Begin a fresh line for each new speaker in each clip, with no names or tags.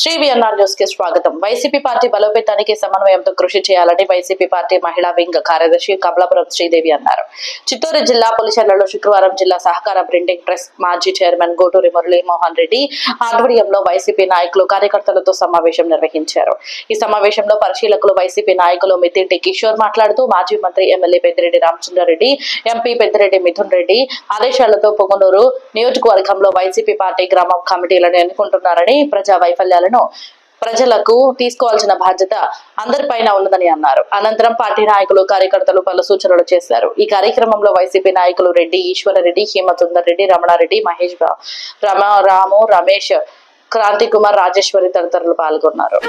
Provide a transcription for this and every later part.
శ్రీవిఎన్ఆర్ న్యూస్కి స్వాగతం. YCP party బలోపేతానికి సమన్వయంతో కృషి చేయాలని వైసీపీ పార్టీ మహిళా వింగ్ కార్యదర్శి కమలాపురం శ్రీదేవి అన్నారు. చిత్తూరు జిల్లా పులిచెర్లలో శుక్రవారం జిల్లా సహకార ప్రింటింగ్ ప్రెస్ మాజీ చైర్మన్ గోటూరి మురళీమోహన్ రెడ్డి ఆధ్వర్యంలో వైసీపీ నాయకులు కార్యకర్తలతో సమావేశం నిర్వహించారు. ఈ సమావేశంలో పరిశీలకులు వైసీపీ నాయకులు మితింటి కిషోర్ మాట్లాడుతూ మాజీ మంత్రి ఎమ్మెల్యే పెద్దిరెడ్డి రామచంద్రారెడ్డి ఎంపీ పెద్దిరెడ్డి మిథున్ రెడ్డి ఆదేశాలతో పొంగునూరు నియోజకవర్గంలో వైసీపీ పార్టీ గ్రామ కమిటీలను ఎన్నుకుంటున్నారని ప్రజా నిర్ణయాలను ప్రజలకు తీసుకోవాల్సిన బాధ్యత అందరిపైన ఉన్నదని అన్నారు. అనంతరం పార్టీ నాయకులు కార్యకర్తలు పలు సూచనలు చేశారు. ఈ కార్యక్రమంలో వైసీపీ నాయకులు రెడ్డి ఈశ్వరరెడ్డి హేమసుందర్ రెడ్డి రమణారెడ్డి మహేష్ రమ రాము రమేష్ క్రాంతి కుమార్ రాజేశ్వరి తదితరులు పాల్గొన్నారు.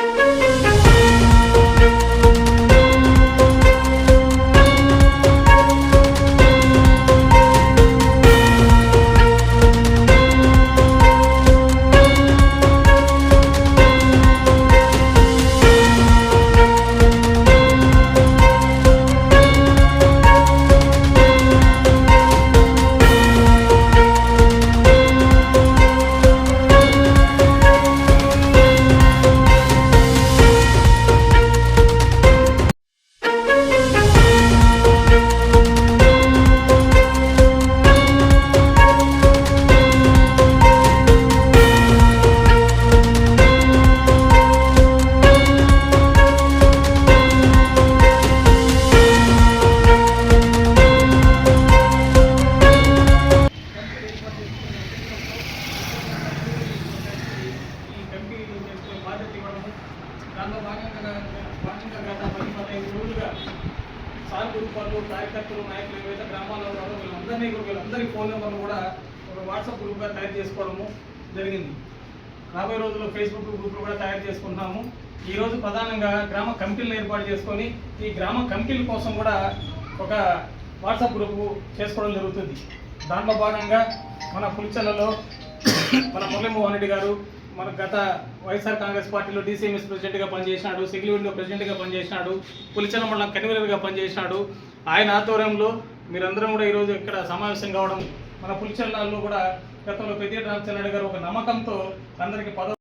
దానిలో భాగంగా భాగంగా గత పది పదహైదు రోజులుగా సార్ గ్రూపాలు కార్యకర్తలు నాయకులు ఏవైతే గ్రామాల్లో ఉన్నారో వీళ్ళందరినీ వీళ్ళందరి ఫోన్ నెంబర్లు కూడా ఒక వాట్సాప్ గ్రూప్గా తయారు చేసుకోవడము జరిగింది. రాబోయే రోజుల్లో ఫేస్బుక్ గ్రూపులు కూడా తయారు చేసుకుంటున్నాము. ఈరోజు ప్రధానంగా గ్రామ కమిటీలను ఏర్పాటు చేసుకొని ఈ గ్రామ కమిటీల కోసం కూడా ఒక వాట్సాప్ గ్రూపు చేసుకోవడం జరుగుతుంది. దాంట్లో భాగంగా మన పులిచెల్లలో మన మురళీమోహన్ రెడ్డి గారు మన గత వైఎస్ఆర్ కాంగ్రెస్ పార్టీలో డీసీఎంఎస్ ప్రెసిడెంట్గా పనిచేసినాడు సిగిలివిడిలో ప్రెసిడెంట్గా పనిచేసినాడు పులిచెల మండలం కన్వీనర్గా పనిచేసినాడు. ఆయన ఆధ్వర్యంలో మీరందరం కూడా ఈరోజు ఇక్కడ సమావేశం కావడం మన పులిచెల్లాల్లో కూడా గతంలో పెద్ద రామచంద్ర గారు ఒక నమ్మకంతో అందరికీ పదవి